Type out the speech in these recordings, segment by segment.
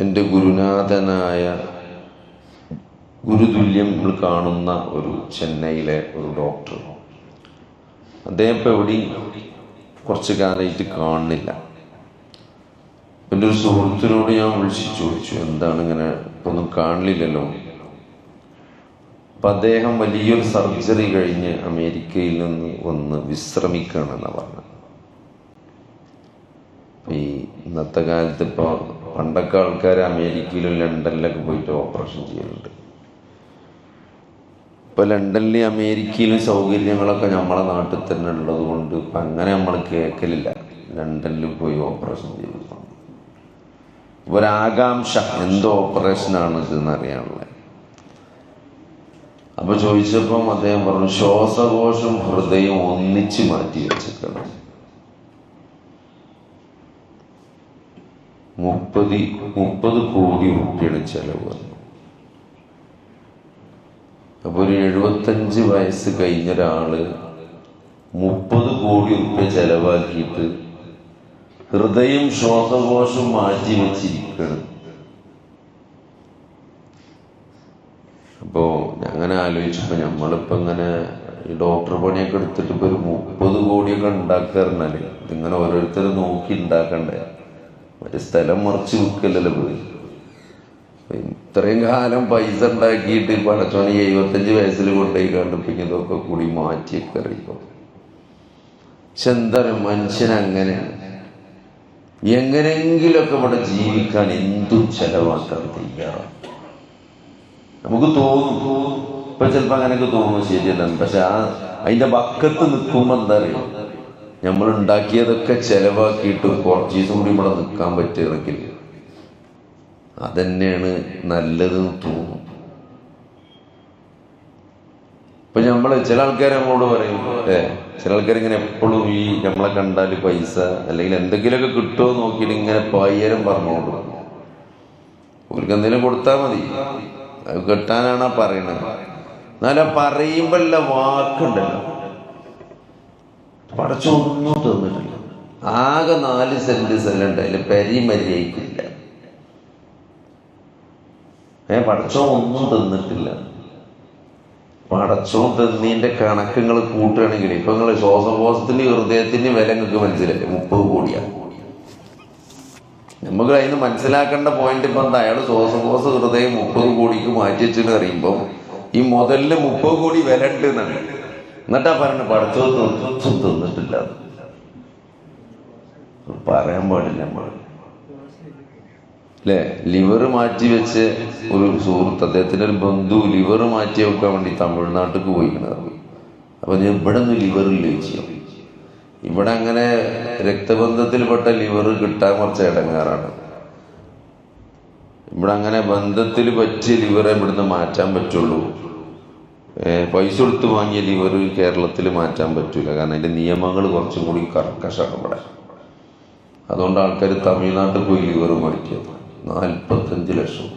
എന്റെ ഗുരുനാഥനായ ഗുരുതുല്യം നമ്മൾ കാണുന്ന ഒരു ചെന്നൈയിലെ ഒരു ഡോക്ടർ അദ്ദേഹം ഇപ്പോൾ എവിടെയും കുറച്ച് കാലമായിട്ട് കാണുന്നില്ല. എന്റെ ഒരു സുഹൃത്തിനോട് ഞാൻ വിളിച്ച് ചോദിച്ചു എന്താണ് ഇങ്ങനെ ഇപ്പൊ ഒന്നും കാണില്ലല്ലോ? അപ്പം അദ്ദേഹം വലിയൊരു സർജറി കഴിഞ്ഞ് അമേരിക്കയിൽ നിന്ന് വന്ന് വിശ്രമിക്കുകയാണെന്നാണ് പറഞ്ഞത്. ഈ ഇന്നത്തെ കാലത്ത് ഇപ്പോൾ പണ്ടൊക്കെ ആൾക്കാർ അമേരിക്കയിലും ലണ്ടനിലൊക്കെ പോയിട്ട് ഓപ്പറേഷൻ ചെയ്യലുണ്ട് ഇപ്പോൾ ലണ്ടനിലും അമേരിക്കയിലും സൗകര്യങ്ങളൊക്കെ നമ്മളെ നാട്ടിൽ തന്നെ ഉള്ളത് കൊണ്ട് ഇപ്പം അങ്ങനെ നമ്മൾ കേൾക്കലില്ല ലണ്ടനിൽ പോയി ഓപ്പറേഷൻ ചെയ്തു ഒരാകാംക്ഷ എന്തോ ഓപ്പറേഷനാണ് ഇതെന്ന് അറിയാനുള്ളത്. അപ്പൊ ചോദിച്ചപ്പം അദ്ദേഹം പറഞ്ഞു ശ്വാസകോശം ഹൃദയം ഒന്നിച്ച് മാറ്റി വെച്ചിരിക്കണം മുപ്പത് മുപ്പത് കോടി രൂപയുടെ ചെലവ് വന്നു. അപ്പൊ ഒരു എഴുപത്തഞ്ച് വയസ്സ് കഴിഞ്ഞ ഒരാൾ മുപ്പത് കോടി റുപ്യ ചെലവാക്കിയിട്ട് ഹൃദയം ശ്വാസകോശം മാറ്റി വെച്ചിരിക്കണം. അപ്പോ അങ്ങനെ ആലോചിച്ചപ്പോ നമ്മളിപ്പോ ഇങ്ങനെ ഡോക്ടർ പണിയൊക്കെ എടുത്തിട്ട് ഇപ്പൊ ഒരു മുപ്പത് കോടിയൊക്കെ ഉണ്ടാക്കാറുണ്ടാൽ ഇതിങ്ങനെ ഓരോരുത്തർ നോക്കി ഉണ്ടാക്കണ്ടേ? മറ്റേ സ്ഥലം മറിച്ച് വിൽക്കല്ലല്ലോ പോയി ഇത്രയും കാലം പൈസ ഉണ്ടാക്കിയിട്ട് പടച്ചോണി എഴുപത്തഞ്ച് വയസ്സിൽ കൊണ്ടുപോയി കണ്ടുപിടിക്കുന്നതൊക്കെ കൂടി മാറ്റിയൊക്കെ അറിയിക്കും പക്ഷെ എന്താ പറയുക മനുഷ്യൻ അങ്ങനെയാണ്. എങ്ങനെങ്കിലൊക്കെ ഇവിടെ ജീവിക്കാൻ എന്തും ചെലവാക്കാൻ തയ്യാറാണ്. നമുക്ക് തോന്നും ഇപ്പൊ ചിലപ്പോ അങ്ങനെയൊക്കെ തോന്നും ശരിയല്ല പക്ഷെ ആ അതിന്റെ ബക്കത്ത് നിൽക്കുമ്പോ എന്താ അറിയോ നമ്മൾ ഉണ്ടാക്കിയതൊക്കെ ചെലവാക്കിയിട്ട് കുറച്ച് ദിവസം കൂടി ഇവിടെ നിൽക്കാൻ പറ്റുകയാണെങ്കിൽ അതന്നെയാണ് നല്ലതെന്ന് തോന്നും ഇപ്പൊ നമ്മൾ ചില ആൾക്കാർ നമ്മളോട് പറയും ഏ ചില ആൾക്കാർ ഇങ്ങനെ എപ്പോഴും ഈ നമ്മളെ കണ്ടാൽ പൈസ അല്ലെങ്കിൽ എന്തെങ്കിലുമൊക്കെ കിട്ടുമോ നോക്കിയിട്ട് ഇങ്ങനെ പയ്യരം പറഞ്ഞോണ്ട് അവർക്ക് എന്തെങ്കിലും കൊടുത്താൽ മതി. അത് കിട്ടാനാണ് പറയണത് എന്നാലും പറയുമ്പോഴുള്ള വാക്കുണ്ടല്ലോ. പടച്ചൊന്നും തന്നിട്ടില്ല. ആകെ നാല് സെന്റ് പെരി മര്യാദക്കില്ല ഏ പടച്ചോ ഒന്നും തന്നിട്ടില്ല. പടച്ചോ തന്നീന്റെ കണക്കുകൾ കൂട്ടുകയാണെങ്കിൽ ഇപ്പൊ നിങ്ങൾ ശ്വാസകോശത്തിന് ഹൃദയത്തിന് വില നിങ്ങൾക്ക് മനസ്സിലായി മുപ്പത് കോടിയാണ് നമുക്ക് അതിന് മനസ്സിലാക്കേണ്ട പോയിന്റ് ഇപ്പൊ എന്താ? അയാൾ ശ്വാസകോശ ഹൃദയം മുപ്പത് കോടിക്ക് മാറ്റി വെച്ചെന്ന് അറിയുമ്പോൾ ഈ മുതലിന് മുപ്പത് കോടി വില ഉണ്ട് എന്നാണ് എന്നിട്ടാ പറഞ്ഞു പടച്ചോ ഒന്നും തന്നിട്ടില്ല. പറയാൻ പാടില്ല അല്ലേ ലിവർ മാറ്റി വെച്ച് ഒരു സുഹൃത്ത് അദ്ദേഹത്തിന്റെ ഒരു ബന്ധു ലിവർ മാറ്റി വെക്കാൻ വേണ്ടി തമിഴ്നാട്ടിലേക്ക് പോയിക്കണത് അപ്പൊ ഞാൻ ഇവിടെ നിന്ന് ഇല്ല ചെയ്യും. ഇവിടെ അങ്ങനെ രക്തബന്ധത്തിൽപ്പെട്ട ലിവർ കിട്ടാൻ കുറച്ച് ഇടങ്ങാറാണ്. ഇവിടെ അങ്ങനെ ബന്ധത്തിൽ പറ്റിയ ലിവറെ ഇവിടുന്ന് മാറ്റാൻ പറ്റുള്ളൂ. പൈസ കൊടുത്ത് വാങ്ങിയ ലിവർ കേരളത്തിൽ മാറ്റാൻ പറ്റില്ല കാരണം അതിന്റെ നിയമങ്ങൾ കുറച്ചും കൂടി കർക്കശാണ് ഇവിടെ. അതുകൊണ്ട് ആൾക്കാർ തമിഴ്നാട്ടിൽ പോയി ലിവർ മേടിക്കുക. നാൽപ്പത്തഞ്ച് ലക്ഷം.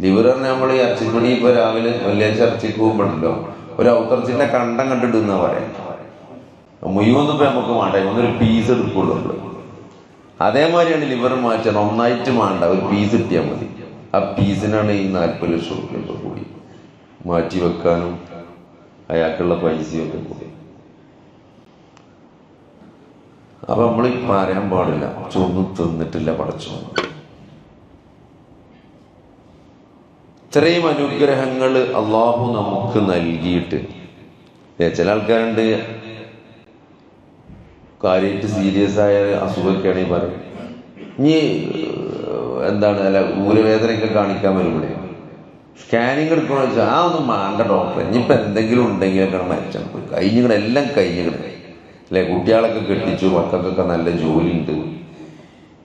ലിവർ പറഞ്ഞാൽ നമ്മൾ ഈ ഇറച്ചിപ്പണി ഇപ്പോൾ രാവിലെ വെള്ളിയാഴ്ച ഇറച്ചിക്ക് പോകുമ്പോഴല്ലോ ഒരു ഔത്തർച്ചിന്റെ കണ്ടം കണ്ടിട്ട് പറയാം. മുഴുവൊന്നും ഇപ്പം നമുക്ക് വേണ്ട. ഒന്നൊരു പീസ് എടുക്കുള്ളൂ നമ്മൾ അതേമാതിരിയാണ് ലിവർ മാറ്റണം ഒന്നായിട്ട് വേണ്ട. ഒരു പീസ് കിട്ടിയാൽ മതി. ആ പീസിനാണ് ഈ നാൽപ്പത് ലക്ഷം റുപ്യ കൂടി. മാറ്റി വെക്കാനും അയാൾക്കുള്ള പൈസയൊക്കെ കൂടി അപ്പൊ നമ്മൾ പറയാൻ പാടില്ല. ചൊന്നും തിന്നിട്ടില്ല പടച്ചു ഇത്രയും അനുഗ്രഹങ്ങൾ അള്ളാഹു നമുക്ക് നൽകിയിട്ട്. ചില ആൾക്കാരുണ്ട്. കാര്യമായിട്ട് സീരിയസ് ആയ അസുഖമൊക്കെയാണെങ്കിൽ പറയും. ഇനി എന്താണ് അല്ല ഊരവേദനയൊക്കെ കാണിക്കാൻ വരുമ്പോഴേ സ്കാനിങ് എടുക്കണമെന്ന് വെച്ചാൽ ആ ഒന്നും മാണ്ട ഡോക്ടർ ഇനിയിപ്പോൾ എന്തെങ്കിലും ഉണ്ടെങ്കിലൊക്കെ മരിച്ചാൽ കഴിഞ്ഞിങ്ങനെ എല്ലാം കഴിഞ്ഞിങ്ങനെ അല്ലെ? കുട്ടികളൊക്കെ കെട്ടിച്ചു മക്കൾക്കൊക്കെ നല്ല ജോലിയുണ്ട്.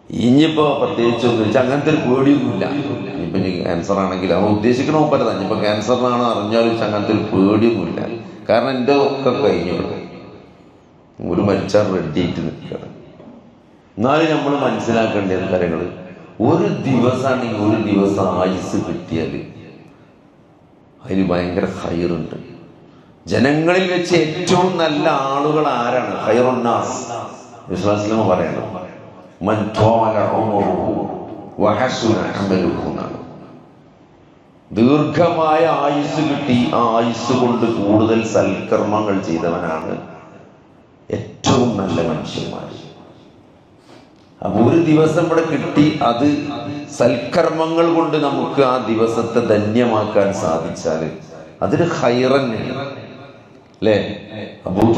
ഇനിയിപ്പോൾ പ്രത്യേകിച്ച് ഒന്നും വെച്ചാൽ അങ്ങനത്തെ ഒരു പേടിയൊന്നുമില്ല. ഇനിയിപ്പോൾ ഇനി ക്യാൻസർ ആണെങ്കിൽ അത് ഉദ്ദേശിക്കണ പറ്റുന്ന ഇനിയിപ്പോൾ ക്യാൻസറിനാണോ അറിഞ്ഞാലും അങ്ങനത്തെ ഒരു പേടിയൊന്നുമില്ല. കാരണം എന്റെ ഒക്കെ കഴിഞ്ഞു. ഒരു മരിച്ചാൽ റെഡി ആയിട്ട് നിൽക്കണം എന്നാലും നമ്മൾ മനസ്സിലാക്കേണ്ട കാര്യങ്ങൾ ഒരു ദിവസമാണെങ്കിൽ ഒരു ദിവസം ആയുസ് കിട്ടിയാൽ അതിന് ഭയങ്കര ഹൈറുണ്ട് ജനങ്ങളിൽ വെച്ച് ഏറ്റവും നല്ല ആളുകൾ ആരാണ്? ഹൈറുന്നാസ് വിശ്വാസിലമ പറയണം. ദീർഘമായ ആയുസ് കിട്ടി ആ ആയുസ് കൊണ്ട് കൂടുതൽ സൽക്കർമ്മങ്ങൾ ചെയ്തവനാണ് ഏറ്റവും നല്ല മനുഷ്യന്മാർ. അപ്പൊ ഒരു ദിവസം ഇവിടെ കിട്ടി അത് സൽക്കർമ്മങ്ങൾ കൊണ്ട് നമുക്ക് ആ ദിവസത്തെ ധന്യമാക്കാൻ സാധിച്ചാൽ അതൊരു ഹൈറന്നെയാണ് അല്ലേ അബൂഹു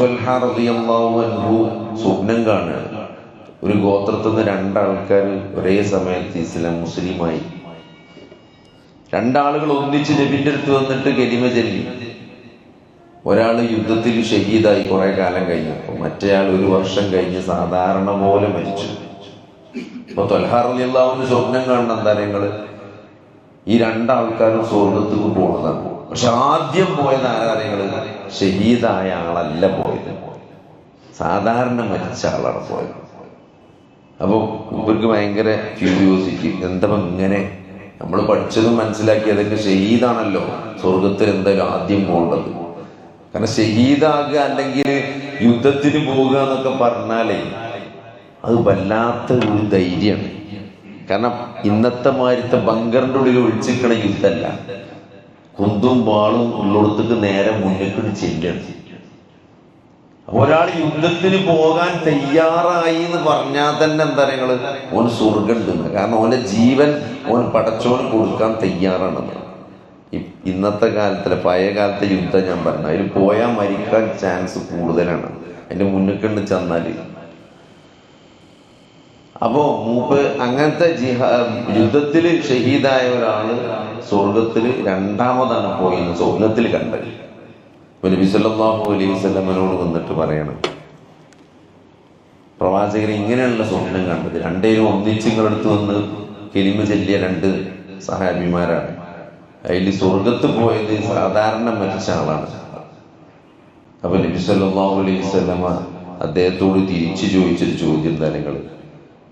സ്വപ്നം കാണുകയാണ് ഒരു ഗോത്രത്തിൽ നിന്ന് രണ്ടാൾക്കാർ ഒരേ സമയത്ത് ഇസ്ലാം മുസ്ലിമായി. രണ്ടാളുകൾ ഒന്നിച്ച് നബിന്റെ അടുത്ത് വന്നിട്ട് ഗരിമ ചൊല്ലി. ഒരാൾ യുദ്ധത്തിൽ ഷഹീദായി കുറെ കാലം കഴിഞ്ഞപ്പോൾ മറ്റേയാൾ ഒരു വർഷം കഴിഞ്ഞ് സാധാരണ പോലെ മരിച്ചു. ഇപ്പൊ തൊൽഹാറിയാവുന്ന സ്വപ്നം കാണണം എന്താ നിങ്ങൾ? ഈ രണ്ടാൾക്കാരും സ്വർഗത്തേക്ക് പോണതാണ്. പക്ഷെ ആദ്യം പോയത് ആരാധനകൾ ഷഹീദായ ആളല്ല പോയത്. സാധാരണ മരിച്ച ആളാണ് പോയത്. അപ്പോൾ ഇവർക്ക് ഭയങ്കര ക്യൂരിയോസിറ്റി എന്താ ഇങ്ങനെ? നമ്മൾ പഠിച്ചതും മനസ്സിലാക്കിയതൊക്കെ ഷഹീദാണല്ലോ. സ്വർഗത്തിൽ എന്തായാലും ആദ്യം പോകേണ്ടത്. കാരണം ഷഹീദാകുക അല്ലെങ്കിൽ യുദ്ധത്തിന് പോകുക എന്നൊക്കെ പറഞ്ഞാലേ അത് വല്ലാത്ത ഒരു ധൈര്യമാണ് കാരണം ഇന്നത്തെ മാരിത്തെ ബങ്കറിന്റെ ഉള്ളിൽ ഒഴിച്ചിരിക്കണ യുദ്ധമല്ല കുന്തും വാളും ഉള്ളിടത്തേക്ക് നേരെ മുന്നിട്ട് ചെല്ലണം. ഒരാൾ യുദ്ധത്തിന് പോകാൻ തയ്യാറായി എന്ന് പറഞ്ഞാൽ തന്നെ എന്താ നിങ്ങൾ ഓൻ സ്വർഗം ഉണ്ടെന്ന് കാരണം ഓന്റെ ജീവൻ ഓൻ പടച്ചോന് കൊടുക്കാൻ തയ്യാറാണെന്ന് ഇന്നത്തെ കാലത്തിലെ പഴയ കാലത്തെ യുദ്ധം ഞാൻ പറഞ്ഞു. അതിൽ പോയാൽ മരിക്കാൻ ചാൻസ് കൂടുതലാണ്. അതിന്റെ മുന്നിൽ കണ്ട് ചെന്നാൽ അപ്പോ മൂപ്പ് അങ്ങനത്തെ ജിഹാ യുദ്ധത്തിൽ ഷഹീദായ ഒരാൾ സ്വർഗത്തിൽ രണ്ടാമതാണ് പോയി സ്വപ്നത്തിൽ കണ്ടത്. നബി സല്ലല്ലാഹു അലൈഹി വസല്ലമനോട് വന്നിട്ട് പറയണം പ്രവാചകർ ഇങ്ങനെയുള്ള സ്വപ്നം കണ്ടത്. രണ്ടേരും ഒന്നിച്ച് നിങ്ങളെടുത്ത് വന്ന് കെലിമ ചെല്ലിയ രണ്ട് സഹാബിമാരാണ്. അതിൽ സ്വർഗത്ത് പോയത് സാധാരണ മരിച്ച ആളാണ്. അപ്പൊ നബി സല്ലല്ലാഹു അലൈഹി വസല്ലമ അദ്ദേഹത്തോട് തിരിച്ചു ചോദിച്ചൊരു ചോദ്യം നിങ്ങൾ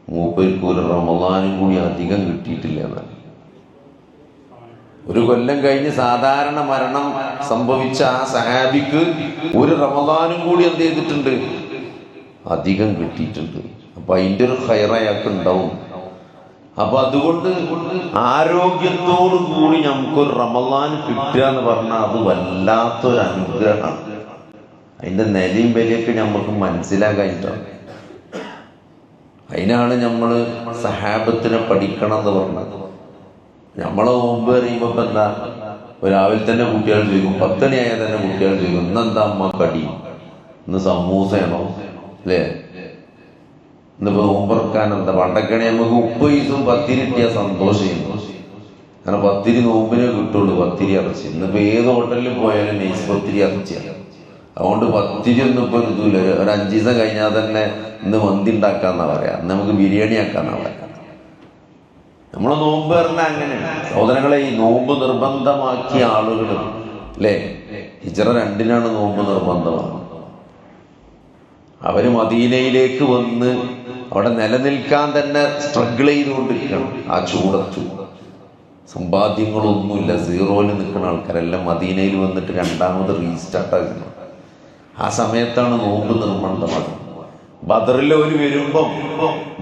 മൂപ്പർക്ക് ഒരു റമദാനും കൂടി അധികം കിട്ടിയിട്ടില്ല എന്നാണ് ഒരു കൊല്ലം കഴിഞ്ഞ് സാധാരണ മരണം സംഭവിച്ച ആ സഹാബിക്ക് ഒരു റമദാനും കൂടി എന്ത് ചെയ്തിട്ടുണ്ട്? അധികം കിട്ടിയിട്ടുണ്ട്. അപ്പൊ അതിന്റെ ഒരു അയാൾക്ക് ഉണ്ടാവും. അപ്പൊ അതുകൊണ്ട് ആരോഗ്യത്തോടു കൂടി നമുക്കൊരു റമദാൻ കിട്ടുക എന്ന് പറഞ്ഞാൽ അത് വല്ലാത്തൊരു അനുഗ്രഹമാണ്. അതിന്റെ നിലയും വിലയൊക്കെ നമുക്ക് മനസ്സിലാക്കാൻ മനസ്സിലാക്കാനിട്ടാണ് അതിനാണ് നമ്മൾ സഹാബത്തിനെ പഠിക്കണം എന്ന് പറഞ്ഞത്. നമ്മളെ മുമ്പ് അറിയുമ്പോ ഇപ്പൊ എന്താ? രാവിലെ തന്നെ കുട്ടികൾ ചോദിക്കും പത്തണിയായ തന്നെ കുട്ടികൾ ചോദിക്കും ഇന്നെന്താ അമ്മ കടി? ഇന്ന് സമൂസയാണോ? അല്ലേ? ഇന്നിപ്പോ നോമ്പറക്കാൻ എന്താ? പണ്ടൊക്കെയാണെ നമുക്ക് ഉപ്പ് വയസ്സും പത്തിരി കിട്ടിയാൽ സന്തോഷമായിരുന്നു കാരണം പത്തിരി നോമ്പിനെ കിട്ടുള്ളൂ പത്തിരി ഇറച്ചി. ഇന്നിപ്പോ ഏത് ഹോട്ടലിൽ പോയാലും നെയ്സ് പത്തിരി ഇറച്ചിയാണ് അതുകൊണ്ട് പത്തിരി ഒന്നും ഇപ്പൊ ഒരു അഞ്ചു ദിവസം കഴിഞ്ഞാൽ തന്നെ ഇന്ന് മന്തി ഉണ്ടാക്കാന്നാ പറയാ. ഇന്ന് നമുക്ക് ബിരിയാണി ആക്കാന്നാ പറയാ. നമ്മളെ നോമ്പ് പറഞ്ഞാൽ അങ്ങനെയാണ് സഹോദരങ്ങളെ ഈ നോമ്പ് നിർബന്ധമാക്കിയ ആളുകൾ അല്ലേ? ഹിജറ രണ്ടിനാണ് നോമ്പ് നിർബന്ധമാണ് അവർ മദീനയിലേക്ക് വന്ന് അവിടെ നിലനിൽക്കാൻ തന്നെ സ്ട്രഗിൾ ചെയ്തുകൊണ്ടിരിക്കണം. ആ ചൂടത്ത്. സമ്പാദ്യങ്ങളൊന്നുമില്ല. സീറോയിൽ നിൽക്കുന്ന ആൾക്കാരെല്ലാം മദീനയിൽ വന്നിട്ട് രണ്ടാമത് റീസ്റ്റാർട്ട് ആക്കുന്നു. ആ സമയത്താണ് നോമ്പ് നിർബന്ധമാകുന്നത് ബദറിൽ ഒരു വരുമ്പം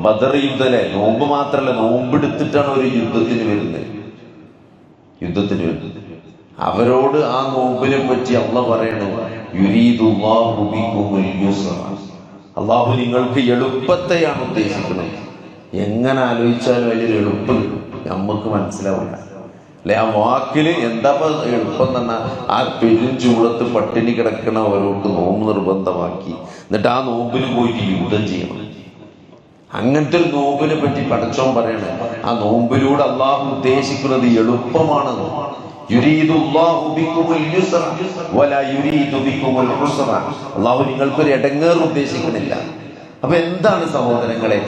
ബദർ യുദ്ധല്ലേ? നോമ്പ് മാത്രല്ല നോമ്പെടുത്തിട്ടാണ് ഒരു യുദ്ധത്തിന് വരുന്നത്. യുദ്ധത്തിന് വരുന്നത്. അവരോട് ആ നോമ്പിനെ പറ്റി അള്ള പറയണു. അള്ളാഹു നിങ്ങൾക്ക് എളുപ്പത്തെയാണ് ഉദ്ദേശിക്കുന്നത്. എങ്ങനെ ആലോചിച്ചാലും അതിലൊരു എളുപ്പം നമുക്ക് മനസ്സിലാവില്ല. അല്ലെ? ആ വാക്കിൽ എന്താ എളുപ്പം തന്നെ ആ പെരും ചൂടത്ത് പട്ടിണി കിടക്കണവരോട് നോമ്പ് നിർബന്ധമാക്കി. എന്നിട്ട് ആ നോമ്പിന് പോയിട്ട് യുദ്ധം ചെയ്യണം. അങ്ങനത്തെ ഒരു നോമ്പിനെ പറ്റി പഠിച്ചോൻ പറയണേ. ആ നോമ്പിലൂടെ അള്ളാഹു ഉദ്ദേശിക്കുന്നത് എളുപ്പമാണ്. അള്ളാഹു നിങ്ങൾക്കൊരു ഇടങ്ങേർ ഉദ്ദേശിക്കുന്നില്ല അപ്പൊ എന്താണ് സഹോദരങ്ങളെ?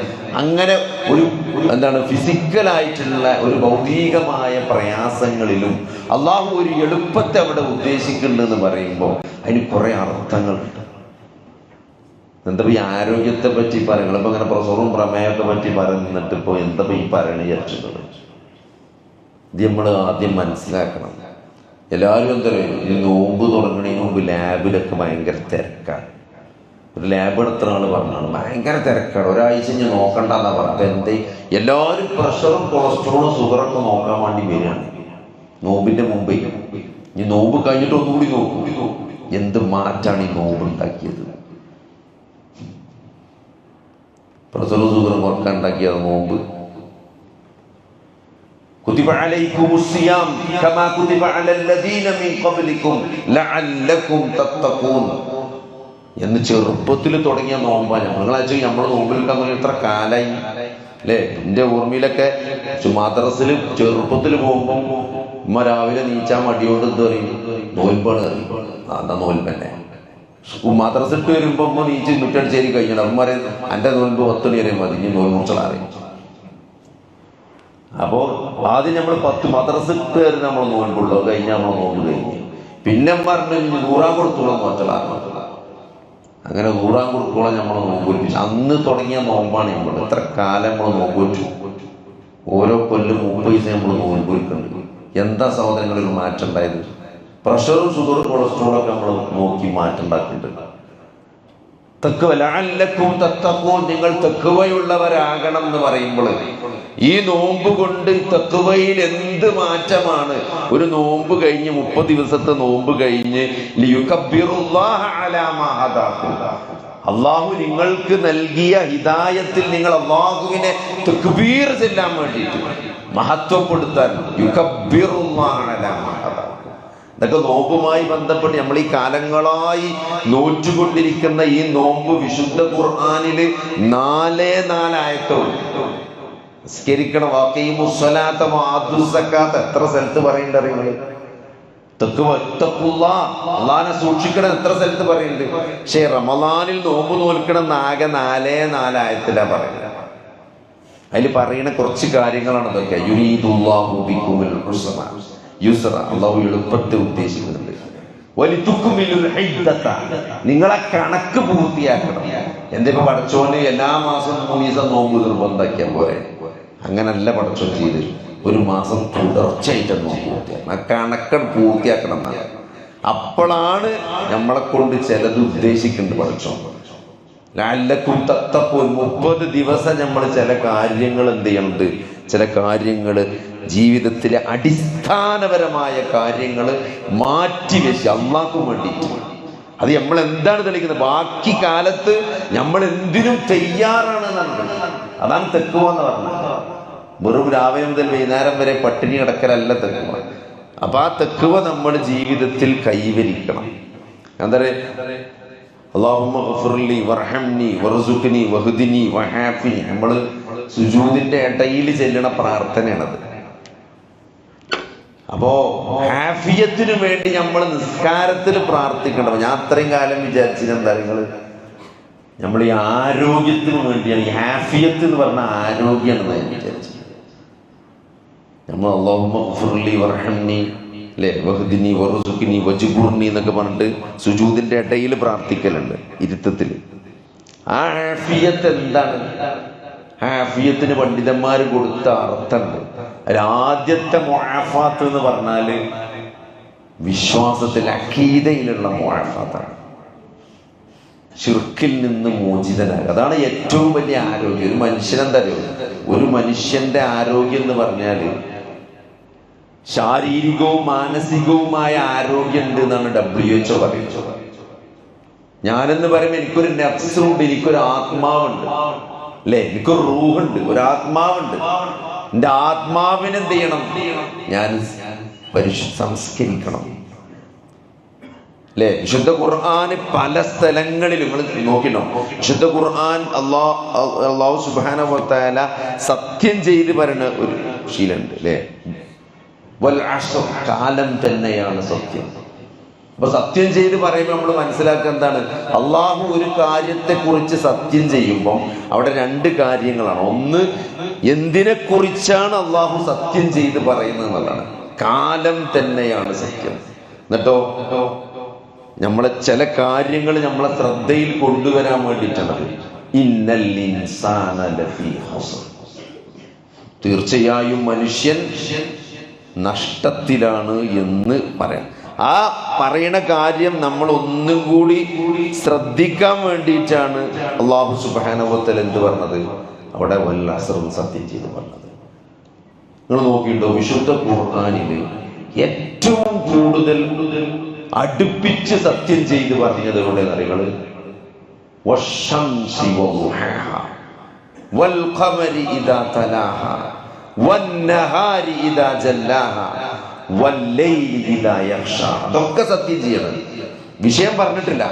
അങ്ങനെ ഒരു എന്താണ് ഫിസിക്കലായിട്ടുള്ള ഒരു ഭൗതികമായ പ്രയാസങ്ങളിലും അള്ളാഹു ഒരു എളുപ്പത്തെ അവിടെ ഉദ്ദേശിക്കുന്നുണ്ടെന്ന് പറയുമ്പോൾ അതിന് കുറേ അർത്ഥങ്ങളുണ്ട്. എന്താ ഈ ആരോഗ്യത്തെ പറ്റി പറയുന്നത് ഇപ്പം അങ്ങനെ പ്രസവവും പ്രമേയമൊക്കെ പറ്റി പറയുന്നിട്ട് ഇപ്പൊ എന്താ ഈ പറയണ ഇത് നമ്മൾ ആദ്യം മനസ്സിലാക്കണം. എല്ലാവരും എന്താ പറയുക? ഈ നോമ്പ് തുടങ്ങണതിന് മുമ്പ് ലാബിലൊക്കെ ഭയങ്കര തിരക്കാണ്. ഒരു ലാബ് എടുത്ത ആൾ പറഞ്ഞാണ് ഭയങ്കര തിരക്കാണ് ഒരാഴ്ച ഞാൻ നോക്കണ്ടെന്നാ പറഞ്ഞത് എന്തേ എല്ലാവരും പ്രഷറും കൊളസ്ട്രോളും ഷുഗറൊക്കെ നോക്കാൻ വേണ്ടി വരികയാണ് നോമ്പിന്റെ മുമ്പേ ഈ നോമ്പ് കഴിഞ്ഞിട്ട് ഒന്നുകൂടി നോക്കൂ എന്ത് മാറ്റാണ് ഈ നോമ്പ് ഉണ്ടാക്കിയത് പ്രഷറും ഷുഗറും കുറക്കാൻ ഉണ്ടാക്കിയത് നോമ്പ് كتب عليكم الصيام كما كتب على الذين من قبلكم لعلكم تتقون എന്ന് ചെറുപ്പത്തിൽ തുടങ്ങിയ നോമ്പാണ് നിങ്ങൾ വെച്ചാൽ നമ്മൾ നോമ്പിൽക്കാൻ തുടങ്ങി എത്ര കാലായി. അല്ലേ? എന്റെ ഓർമ്മയിലൊക്കെ മദ്രസിൽ ചെറുപ്പത്തിൽ പോകുമ്പോൾ ഉമ്മ രാവിലെ നീച്ചാൽ മടിയോട് എന്ത് പറയും? നോൽപ്പാണ്. എന്നാ നോൽപ്പന്നെ. മദ്രസിട്ട് വരുമ്പോൾ ഉമ്മ നീച്ച് മുറ്റടിച്ചേരി കഴിഞ്ഞിട്ട് പറയും എന്റെ നോൽമ്പ് പത്ത് മണി വരെ മതി. ഇനി നോൽ മുറിച്ചളറിയും അപ്പോ ആദ്യം നമ്മൾ പത്ത് മദ്രസിട്ട് വരെ നമ്മൾ നോൽപ്പുള്ളൂ. കഴിഞ്ഞാൽ നമ്മൾ നോമ്പ് കഴിഞ്ഞു. പിന്നെ പറഞ്ഞു നൂറാം കൊടുത്തുള്ള നോറ്റലാണ് അങ്ങനെ നൂറാം കുറുക്കോളം നമ്മൾ നോമ്പ് വെച്ചു അന്ന് തുടങ്ങിയ നോമ്പാണ് നമ്മൾ എത്ര കാലം നമ്മൾ വെച്ചു ഓരോ കൊല്ലം മുമ്പ് ദിവസം നമ്മൾ നോമ്പ് വെക്കുന്നുണ്ട് എന്താ സഹോദരങ്ങളിൽ മാറ്റം ഉണ്ടായത്? പ്രഷറും ഷുഗറും കൊളസ്ട്രോളും ഒക്കെ നമ്മൾ നോക്കി മാറ്റം ഉണ്ടാക്കുന്നുണ്ട് തക്കുവ ലഅല്ലക്കും തത്തഖൂൻ നിങ്ങൾ തക്കുവയുള്ളവരാകണം എന്ന് പറയുമ്പോൾ ഈ നോമ്പ് കൊണ്ട് തക്കുവയിൽ എന്ത് മാറ്റമാണ് ഒരു നോമ്പ് കഴിഞ്ഞ് മുപ്പത് ദിവസത്തെ നോമ്പ് കഴിഞ്ഞ്. അള്ളാഹു നിങ്ങൾക്ക് നൽകിയ ഹിദായത്തിൽ നിങ്ങൾ അള്ളാഹുവിനെ തെക്കുബീർ ചെല്ലാൻ വേണ്ടിയിട്ട് മഹത്വപ്പെടുത്താൻ യുകബ്ബിറുല്ലാഹ അലാ. ഇതൊക്കെ നോമ്പുമായി ബന്ധപ്പെട്ട് നമ്മൾ ഈ കാലങ്ങളായി നോറ്റുകൊണ്ടിരിക്കുന്ന ഈ നോമ്പ് വിശുദ്ധ ഖുർആാനിൽ നാലേ നാലായത്തുള്ളൂ. നിസ്കരിക്കണം വാക്കയും എത്ര സ്ഥലത്ത് പറയണ്ട അറിയുന്നത് അള്ളാനെ സൂക്ഷിക്കണം എത്ര സ്ഥലത്ത് പറയുന്നുണ്ട്? പക്ഷേ റമദാനിൽ നോമ്പ് നോൽക്കണം എന്നാകെ നാലേ നാലായത്തിലാ പറയുന്നത്. അതിൽ പറയുന്ന കുറച്ച് കാര്യങ്ങളാണ് ഇതൊക്കെ. യുരീദുല്ലാഹു ബിക്കുമുൽ. യുസ്റ അള്ളാഹു എളുപ്പത്തെ ഉദ്ദേശിക്കുന്നുണ്ട്. നിങ്ങളെ കണക്ക് പൂർത്തിയാക്കണം. എന്തിപ്പോ പഠിച്ചോണ്ട് എല്ലാ മാസം മൂന്ന് ദിവസം നോമ്പ് നിർബന്ധാക്കിയാൽ പോരെ? അങ്ങനല്ല പഠിച്ചോ ചെയ്ത് ഒരു മാസം തുടർച്ചയായിട്ട് നോമ്പ് പൂർത്തിയാക്കണം ആ കണക്കൺ പൂർത്തിയാക്കണം എന്നാണ് അപ്പോഴാണ് നമ്മളെ കൊണ്ട് ചിലത് ഉദ്ദേശിക്കുന്നുണ്ട് പഠിച്ചോ ലാലക്കും തത്തപ്പൂൻ മുപ്പത് ദിവസം നമ്മൾ ചില കാര്യങ്ങൾ എന്ത് ചെയ്യണത് ചില കാര്യങ്ങൾ ജീവിതത്തിലെ അടിസ്ഥാനപരമായ കാര്യങ്ങൾ മാറ്റിവെച്ച് അള്ളാക്കും വേണ്ടിയിട്ട്. അത് നമ്മൾ എന്താണ് തെളിയിക്കുന്നത്? ബാക്കി കാലത്ത് നമ്മൾ എന്തിനും തയ്യാറാണ് അതാണ് തെക്കുവ എന്ന് പറഞ്ഞത്. വെറും രാവിലെ മുതൽ വൈകുന്നേരം വരെ പട്ടിണി കിടക്കലല്ല തെക്കുവ. അപ്പൊ ആ തെക്കുവ നമ്മൾ ജീവിതത്തിൽ കൈവരിക്കണം. എന്താ പറയുക അള്ളാഹുമ്മ വർസുഖ്നി വഹ്ദിനി വഹാഫിനി. നമ്മൾ സുജൂദിന്റെ ഇടയിൽ ചെല്ലണ പ്രാർത്ഥനയാണത്. അപ്പോ ഹാഫിയത്തിന് വേണ്ടി നമ്മൾ നിസ്കാരത്തിൽ പ്രാർത്ഥിക്കണം ഞാൻ അത്രയും കാലം വിചാരിച്ചിട്ട് എന്താ നിങ്ങൾ? നമ്മൾ ഈ ആരോഗ്യത്തിന് വേണ്ടിയാണ്. ഈ ഹാഫിയത്ത് എന്ന് പറഞ്ഞ ആരോഗ്യമാണെന്ന് ഞാൻ വിചാരിച്ചത്. നമ്മൾ അള്ളാഹുലി വർഹണ്ണി അല്ലേ? വജുബുർനി എന്നൊക്കെ പറഞ്ഞിട്ട് സുജൂദിന്റെ ഇടയിൽ പ്രാർത്ഥിക്കലുണ്ട് ഇരുത്തത്തിൽ ആ ഹാഫിയത്ത് എന്താണ്? ഹാഫിയത്തിന് പണ്ഡിതന്മാർ കൊടുത്ത അർത്ഥമുണ്ട്. ആദ്യത്തെ മൊഹാഫാത്ത് എന്ന് പറഞ്ഞാൽ വിശ്വാസത്തിൽ അക്കീതയിലുള്ള മൊഹാഫാത്താണ് ഷിർക്കിൽ നിന്ന് മോചിതനാകുക. അതാണ് ഏറ്റവും വലിയ ആരോഗ്യം. ഒരു മനുഷ്യനെന്താ അറിയോ? ഒരു മനുഷ്യന്റെ ആരോഗ്യം എന്ന് പറഞ്ഞാൽ ശാരീരികവും മാനസികവുമായ ആരോഗ്യം ഉണ്ട് എന്നാണ് ഡബ്ല്യു എച്ച്ഒ പറയുന്നത്. ഞാനെന്ന് പറയുമ്പോൾ എനിക്കൊരു നെഫ്സുണ്ട് എനിക്കൊരു ആത്മാവുണ്ട്. അല്ലേ? എനിക്കൊരു റൂഹുണ്ട് ഒരു ആത്മാവുണ്ട്. എന്റെ ആത്മാവിനെ എന്ത് ചെയ്യണം? ഞാൻ സംസ്കരിക്കണം. അല്ലേ? വിശുദ്ധ ഖുർആൻ പല സ്ഥലങ്ങളിലും നിങ്ങൾ നോക്കിനോ വിശുദ്ധ ഖുർആൻ അള്ളാഹ് അള്ളാഹു സുബാന സത്യം ചെയ്ത് പറയുന്ന ഒരു ശീലമുണ്ട് അല്ലേ? കാലം തന്നെയാണ് സത്യം. അപ്പൊ സത്യം ചെയ്ത് പറയുമ്പോൾ നമ്മൾ മനസ്സിലാക്കുക എന്താണ്? അള്ളാഹു ഒരു കാര്യത്തെ കുറിച്ച് സത്യം ചെയ്യുമ്പോൾ അവിടെ രണ്ട് കാര്യങ്ങളാണ്. ഒന്ന് എന്തിനെ കുറിച്ചാണ് അള്ളാഹു സത്യം ചെയ്ത് പറയുന്നത് എന്നുള്ളതാണ്. കാലം തന്നെയാണ് സത്യം. എന്നിട്ടോ? നമ്മളെ ചില കാര്യങ്ങൾ നമ്മളെ ശ്രദ്ധയിൽ കൊണ്ടുവരാൻ വേണ്ടിയിട്ടാണ്. തീർച്ചയായും മനുഷ്യൻ നഷ്ടത്തിലാണ് എന്ന് പറയാം. ആ പറയുന്ന കാര്യം നമ്മൾ ഒന്നും കൂടി ശ്രദ്ധിക്കാൻ വേണ്ടിയിട്ടാണ് അള്ളാഹു സുബാനവത്തൽ എന്ത് പറഞ്ഞത് അവിടെ വല്ല അസറും സത്യം ചെയ്ത് പറഞ്ഞത് നിങ്ങൾ നോക്കിയിട്ടുണ്ടോ വിശുദ്ധ ഖുർആാനില് ഏറ്റവും കൂടുതൽ അടുപ്പിച്ച് സത്യം ചെയ്ത് പറഞ്ഞത് എവിടെ അറികള് والشمس وضحاها والقمر إذا تلاها والنهار إذا جلاها والليل إذا يغشى അതൊക്കെ സത്യം ചെയ്യണം. വിഷയം പറഞ്ഞിട്ടില്ല.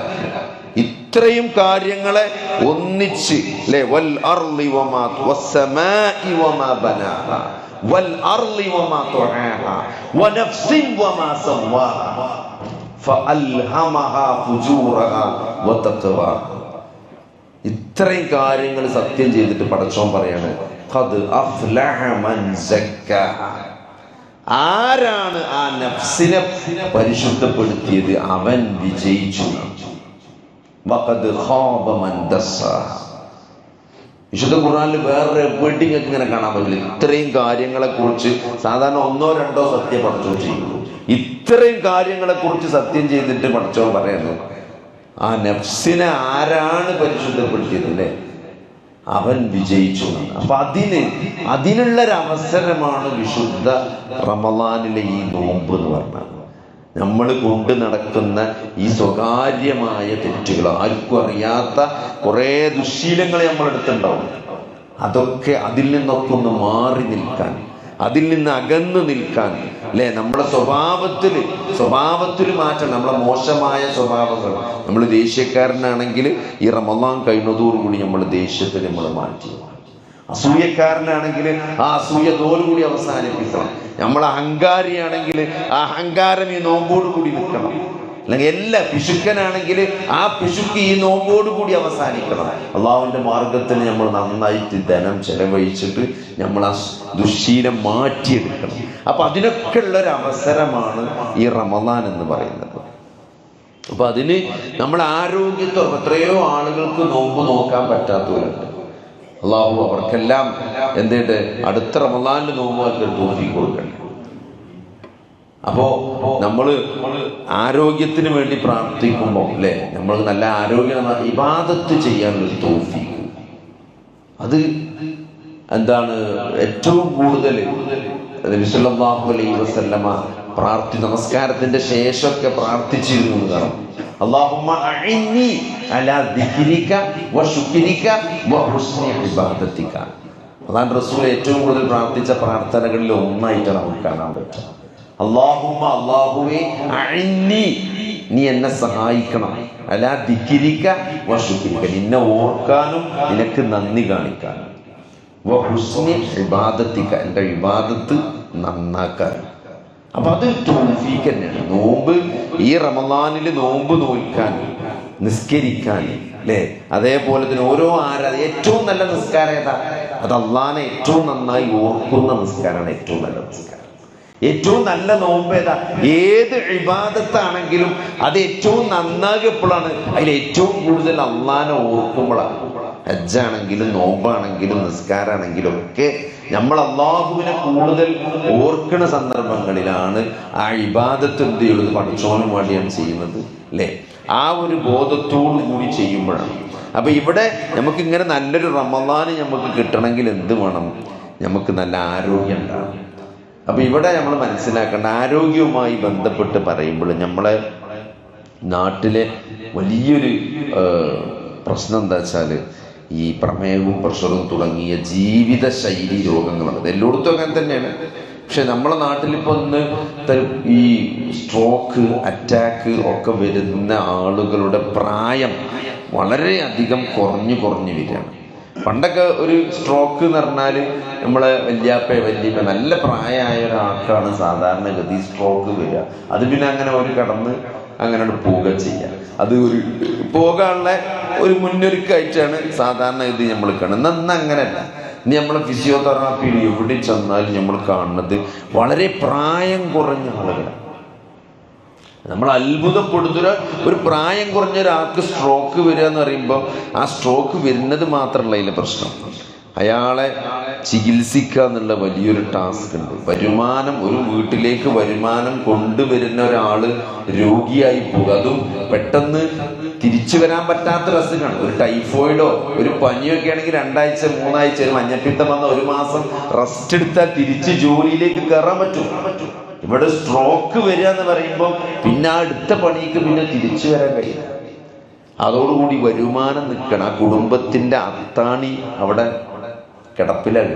ഇത്രയും കാര്യങ്ങളെ ഒന്നിച്ച് വൽ അർളി വസ്സമാഇ വമാ വൽ അർളി വനഫ്സിൻ വമാ വതഖ്വ ഇത്രയും കാര്യങ്ങൾ സത്യം ചെയ്തിട്ട് പടച്ചോൻ പറയാണ്. ഖദ് അഫ്ലഹ മൻ. ആരാണ് ആ നഫ്സിനെ പരിശുദ്ധപ്പെടുത്തിയത്? അവൻ വിജയിച്ചു. വിശുദ്ധ ഖുർആനിൽ വേറൊരു വെഡിങ് ഒക്കെ ഇങ്ങനെ കാണാൻ പറ്റില്ല. ഇത്രയും കാര്യങ്ങളെ കുറിച്ച് സാധാരണ ഒന്നോ രണ്ടോ സത്യം പഠിച്ചോ ചെയ്യുള്ളൂ ഇത്രയും കാര്യങ്ങളെ കുറിച്ച് സത്യം ചെയ്തിട്ട് പഠിച്ചോ പറയുന്നു. ആ നഫ്സിനെ ആരാണ് പരിശുദ്ധപ്പെടുത്തിയത് അല്ലേ? അവൻ വിജയിച്ചു. അപ്പൊ അതിന് അതിനുള്ളൊരവസരമാണ് വിശുദ്ധ റമലാനിലെ ഈ നോമ്പ് എന്ന് പറഞ്ഞത് നമ്മൾ കൊണ്ട് നടക്കുന്ന ഈ സ്വകാര്യമായ തെറ്റുകൾ ആർക്കും അറിയാത്ത കുറേ ദുശീലങ്ങൾ നമ്മളെടുത്തുണ്ടാവും. അതൊക്കെ അതിൽ നിന്നൊക്കെ ഒന്ന് മാറി നിൽക്കാൻ. അതിൽ നിന്ന് അകന്നു നിൽക്കാൻ. അല്ലെ? നമ്മുടെ സ്വഭാവത്തിൽ സ്വഭാവത്തിൽ മാറ്റം. നമ്മളെ മോശമായ സ്വഭാവങ്ങൾ. നമ്മൾ ദേഷ്യക്കാരനാണെങ്കിൽ ഈ റമദാൻ കഴിഞ്ഞതോടുകൂടി നമ്മൾ ദേഷ്യത്തെ നമ്മൾ മാറ്റി. അസൂയക്കാരനാണെങ്കിൽ ആ അസൂയ തോലുകൂടി അവസാനിപ്പിക്കണം. നമ്മൾ അഹങ്കാരിയാണെങ്കിൽ ആ അഹങ്കാരം ഈ നോമ്പോടുകൂടി നിൽക്കണം. അല്ലെങ്കിൽ എല്ലാ പിശുക്കനാണെങ്കിൽ ആ പിശുക്ക് ഈ നോമ്പോട് കൂടി അവസാനിക്കണം. അള്ളാഹുവിന്റെ മാർഗത്തിൽ നമ്മൾ നന്നായിട്ട് ധനം ചെലവഴിച്ചിട്ട് നമ്മൾ ആ ദുശീലം മാറ്റിയെടുക്കണം. അപ്പം അതിനൊക്കെ ഉള്ളൊരു അവസരമാണ് ഈ റമദാൻ എന്ന് പറയുന്നത്. അപ്പം അതിന് നമ്മൾ ആരോഗ്യത്തോടെ എത്രയോ ആളുകൾക്ക് നോമ്പ് നോക്കാൻ പറ്റാത്തവരുണ്ട്. അള്ളാഹു അവർക്കെല്ലാം എന്തിട്ട് അടുത്ത റമദാനിൽ നോമ്പ് അവർക്ക് തോന്നി അപ്പോ നമ്മൾ ആരോഗ്യത്തിന് വേണ്ടി പ്രാർത്ഥിക്കുമ്പോൾ അല്ലെ? നമ്മൾ നല്ല ആരോഗ്യം ഇബാദത്ത് ചെയ്യാനുള്ള തോഫി അത് എന്താണ് ഏറ്റവും കൂടുതൽ അലൈഹി വസല്ലമ പ്രാർത്ഥി നമസ്കാരത്തിന്റെ ശേഷമൊക്കെ പ്രാർത്ഥിച്ചിരുന്നു എന്ന് കാണാം. അല്ലാഹുമ്മ അഇന്നി അലാ അതാണ് റസൂൽ ഏറ്റവും കൂടുതൽ പ്രാർത്ഥിച്ച പ്രാർത്ഥനകളിൽ ഒന്നായിട്ട് നമുക്ക് കാണാൻ പറ്റും അള്ളാഹുമ്മ അള്ളാഹുവേ അഇന്നി നീ എന്നെ സഹായിക്കണം. അലാ ദിക്രിക വശുക്രിക നിന്നെ ഓർക്കാനും നിനക്ക് നന്ദി കാണിക്കാനും വഹുസ്നി വിവാദത്തിക്ക എന്റെ ഇബാദത്ത് നന്നാക്കാനും അപ്പൊ അത് തോഫീക്ക് തന്നെയാണ്. നോമ്പ് ഈ റമദാനിൽ നോമ്പ് നോൽക്കാൻ നിസ്കരിക്കാൻ അല്ലേ അതേപോലെ തന്നെ ഓരോ ആരാധന ഏറ്റവും നല്ല നിസ്കാരം ഏതാ? അത് അള്ളാനെ ഏറ്റവും നന്നായി ഓർക്കുന്ന നിസ്കാരമാണ് ഏറ്റവും നല്ല നിസ്കാരം. ഏറ്റവും നല്ല നോമ്പ് ഏതാ? ഏത് വിവാദത്താണെങ്കിലും അത് ഏറ്റവും നന്നാകുക എപ്പോഴാണ് അതിൽ ഏറ്റവും കൂടുതൽ അള്ളാനെ ഓർക്കുമ്പോഴാണ്. ഹജ്ജാണെങ്കിലും നോമ്പാണെങ്കിലും നിസ്കാരാണെങ്കിലും ഒക്കെ നമ്മൾ അള്ളാഹുവിനെ കൂടുതൽ ഓർക്കുന്ന സന്ദർഭങ്ങളിലാണ് ആ ഇബാദത്ത് എന്ത് ചെയ്യുന്നത്? പഠിച്ചോനും വേണ്ടിയാണ് ചെയ്യുന്നത് അല്ലേ? ആ ഒരു ബോധത്തോടു കൂടി ചെയ്യുമ്പോഴാണ്. അപ്പൊ ഇവിടെ നമുക്ക് ഇങ്ങനെ നല്ലൊരു റമദാന് നമുക്ക് കിട്ടണമെങ്കിൽ എന്ത് വേണം? നമുക്ക് നല്ല ആരോഗ്യം ഉണ്ടാവും അപ്പൊ ഇവിടെ നമ്മൾ മനസ്സിലാക്കേണ്ട ആരോഗ്യവുമായി ബന്ധപ്പെട്ട് പറയുമ്പോൾ നമ്മളെ നാട്ടിലെ വലിയൊരു പ്രശ്നം എന്താ വെച്ചാൽ ഈ പ്രമേഹവും പ്രഷറും തുടങ്ങിയ ജീവിത ശൈലി രോഗങ്ങളാണ്. എല്ലായിടത്തും അങ്ങനെ തന്നെയാണ്. പക്ഷെ നമ്മളെ നാട്ടിൽ ഇപ്പൊ ഇന്ന് ഈ സ്ട്രോക്ക് അറ്റാക്ക് ഒക്കെ വരുന്ന ആളുകളുടെ പ്രായം വളരെയധികം കുറഞ്ഞു കുറഞ്ഞു വരികയാണ്. പണ്ടൊക്കെ ഒരു സ്ട്രോക്ക് എന്ന് പറഞ്ഞാൽ നമ്മളെ വല്യാപ്പ വല്യപ്പ നല്ല പ്രായമായ ഒരാൾക്കാണ് സാധാരണഗതി സ്ട്രോക്ക് വരിക. അത് പിന്നെ അങ്ങനെ ഒരു കടന്ന് അങ്ങനെ പോവുക ചെയ്യുക അത് ഒരു പോകാനുള്ള ഒരു മുന്നൊരുക്കായിട്ടാണ് സാധാരണ ഇത് നമ്മൾ കാണുന്നത് അന്ന് അങ്ങനെയല്ല. ഇനി നമ്മളെ ഫിസിയോതെറാപ്പിയിൽ എവിടെ ചെന്നാലും നമ്മൾ കാണുന്നത് വളരെ പ്രായം കുറഞ്ഞ ആളുകളാണ്. നമ്മൾ അത്ഭുതപ്പെടുത്തുന്ന ഒരു പ്രായം കുറഞ്ഞ ഒരാൾക്ക് സ്ട്രോക്ക് വരിക എന്ന് പറയുമ്പോൾ ആ സ്ട്രോക്ക് വരുന്നത് മാത്രമല്ല അതിലെ പ്രശ്നം. അയാളെ ചികിത്സിക്കുക എന്നുള്ള വലിയൊരു ടാസ്ക് ഉണ്ട്. വരുമാനം ഒരു വീട്ടിലേക്ക് വരുമാനം കൊണ്ടുവരുന്ന ഒരാൾ രോഗിയായി പോകുക അതും പെട്ടെന്ന് തിരിച്ചു വരാൻ പറ്റാത്ത അസുഖമാണ് ഒരു ടൈഫോയിഡോ ഒരു പനിയോ ഒക്കെ ആണെങ്കിൽ രണ്ടാഴ്ച മൂന്നാഴ്ച ഒരു മഞ്ഞപ്പിത്തം വന്ന ഒരു മാസം റെസ്റ്റ് എടുത്താൽ തിരിച്ച് ജോലിയിലേക്ക് കയറാൻ പറ്റും. ഇവിടെ സ്ട്രോക്ക് വരിക എന്ന് പറയുമ്പോൾ പിന്നെ ആ അടുത്ത പണിക്ക് പിന്നെ തിരിച്ചു വരാൻ കഴിയില്ല. അതോടുകൂടി വരുമാനം നിൽക്കണം. ആ കുടുംബത്തിന്റെ അത്താണി അവിടെ കിടപ്പിലല്ല.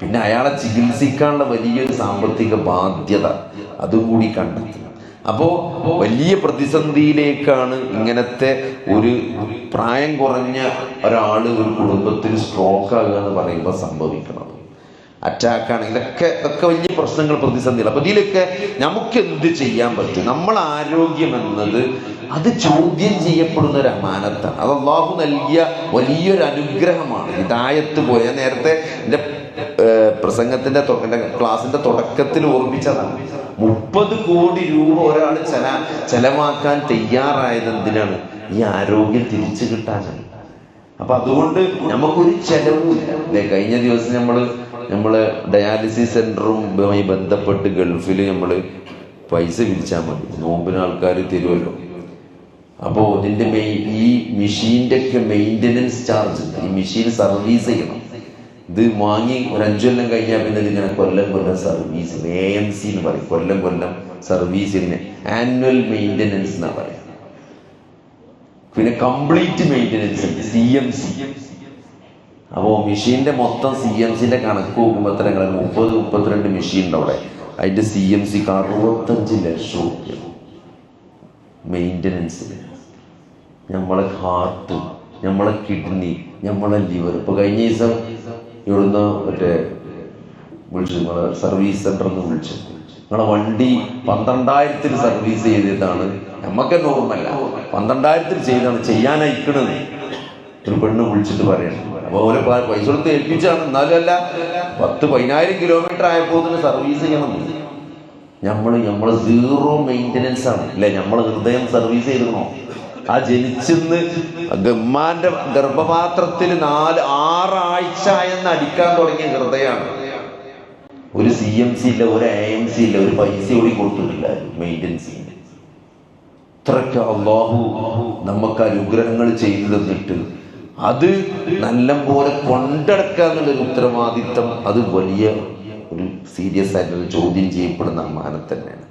പിന്നെ അയാളെ ചികിത്സിക്കാനുള്ള വലിയൊരു സാമ്പത്തിക ബാധ്യത അതും കൂടി കണ്ടെത്തി അപ്പോൾ വലിയ പ്രതിസന്ധിയിലേക്കാണ് ഇങ്ങനത്തെ ഒരു പ്രായം കുറഞ്ഞ ഒരാൾ ഒരു കുടുംബത്തിൽ സ്ട്രോക്ക് ആകുക എന്ന് പറയുമ്പോൾ സംഭവിക്കുന്നത്. അറ്റാക്ക് ഇതൊക്കെ ഇതൊക്കെ വലിയ പ്രശ്നങ്ങൾ പ്രതിസന്ധികൾ. അപ്പൊ ഇതിലൊക്കെ നമുക്ക് എന്ത് ചെയ്യാൻ പറ്റും? നമ്മൾ ആരോഗ്യം എന്നത് അത് ചോദ്യം ചെയ്യപ്പെടുന്ന ഒരു അമാനത്താണ്. അത് അള്ളാഹു നൽകിയ വലിയൊരു അനുഗ്രഹമാണ്. ഹിദായത്ത് പോയ നേരത്തെ എന്റെ പ്രസംഗത്തിന്റെ എന്റെ തുടക്കത്തിൽ ഓർമ്മിച്ചതാണ്. മുപ്പത് കോടി രൂപ ഒരാൾ ചെല ചെലവാക്കാൻ തയ്യാറായത് എന്തിനാണ്? ഈ ആരോഗ്യം തിരിച്ചു കിട്ടാനാണ്. അപ്പൊ അതുകൊണ്ട് നമുക്കൊരു ചെലവുമില്ല. കഴിഞ്ഞ ദിവസം നമ്മൾ നമ്മൾ ഡയാലിസിസ് സെന്ററുമായി ബന്ധപ്പെട്ട് ഗൾഫിൽ നമ്മൾ പൈസ പിരിച്ചാൽ മതി. നോമ്പിന് ആൾക്കാർ തരുമല്ലോ അപ്പോൾ ഇതിന്റെ മെയിൻ ഈ മെഷീന്റെ ഒക്കെ മെയിന്റനൻസ് ചാർജ് ഈ മെഷീൻ സർവീസ് ചെയ്യണം. ഇത് വാങ്ങി ഒരു അഞ്ചു കൊല്ലം കഴിഞ്ഞാൽ പിന്നെ ഇതിങ്ങനെ കൊല്ലം കൊല്ലം സർവീസ് എ എം സി എന്ന് പറയും. കൊല്ലം കൊല്ലം സർവീസിന് ആനുവൽ മെയിന്റനൻസ് എന്നാണ് പറയുക പിന്നെ കംപ്ലീറ്റ് മെയിന്റനൻസ് ഉണ്ട്. C M C. അപ്പോൾ മെഷീന്റെ മൊത്തം സി എം സിന്റെ കണക്ക് നോക്കുമ്പോൾ എത്ര ഞങ്ങൾ മുപ്പത് മുപ്പത്തിരണ്ട് മെഷീൻ ഉണ്ട് അവിടെ. അതിന്റെ സി എം സിക്ക് അറുപത്തഞ്ച് ലക്ഷം റുപ്യ മെയിന്റനൻസിന് നമ്മളെ ഹാർട്ട് നമ്മളെ കിഡ്നി നമ്മളെ ലിവർ ഇപ്പോൾ കഴിഞ്ഞ ദിവസം ഇവിടുന്ന് മറ്റേ വിളിച്ചു നിങ്ങളെ സർവീസ് സെന്ററിൽ നിന്ന് വിളിച്ചു. നിങ്ങളെ വണ്ടി പന്ത്രണ്ടായിരത്തിൽ സർവീസ് ചെയ്തിട്ടാണ്. നമുക്ക് നോർമല്ല പന്ത്രണ്ടായിരത്തിൽ ചെയ്താണ് ചെയ്യാനയക്കണത് ഒരു പെണ്ണ് വിളിച്ചിട്ട് പറയണം. ഓരോ പൈസ കൊടുത്ത് ഏൽപ്പിച്ചാണ്. എന്നാലും അല്ല പത്ത് പതിനായിരം കിലോമീറ്റർ ആയപ്പോൾ സർവീസ് ചെയ്യണം. നമ്മൾ നമ്മൾ സീറോ മെയിന്റനൻസ് ആണ്. അല്ലെ നമ്മൾ ഹൃദയം സർവീസ് ചെയ്തിരുന്നോ? ആ ജനിച്ചെന്ന് ഗമ്മാന്റെ ഗർഭപാത്രത്തിൽ നാല് ആറാഴ്ച എന്ന് അടിക്കാൻ തുടങ്ങിയ ഹൃദയമാണ് ഒരു സി എം സി ഇല്ല ഒരു എ എം സി ഇല്ല ഒരു പൈസ കൂടി കൊടുത്തിട്ടില്ല മെയിന്റനൻസ് ഇത്രയ്ക്ക് അള്ളാഹു നമുക്ക് അനുഗ്രഹങ്ങൾ ചെയ്തു തന്നിട്ട് അത് നല്ല പോലെ കൊണ്ടെടുക്കുക എന്നുള്ളൊരു ഉത്തരവാദിത്തം അത് വലിയ ഒരു സീരിയസ് ആയിട്ടുള്ള ചോദ്യം ചെയ്യപ്പെടുന്ന അമ്മാനം തന്നെയാണ്.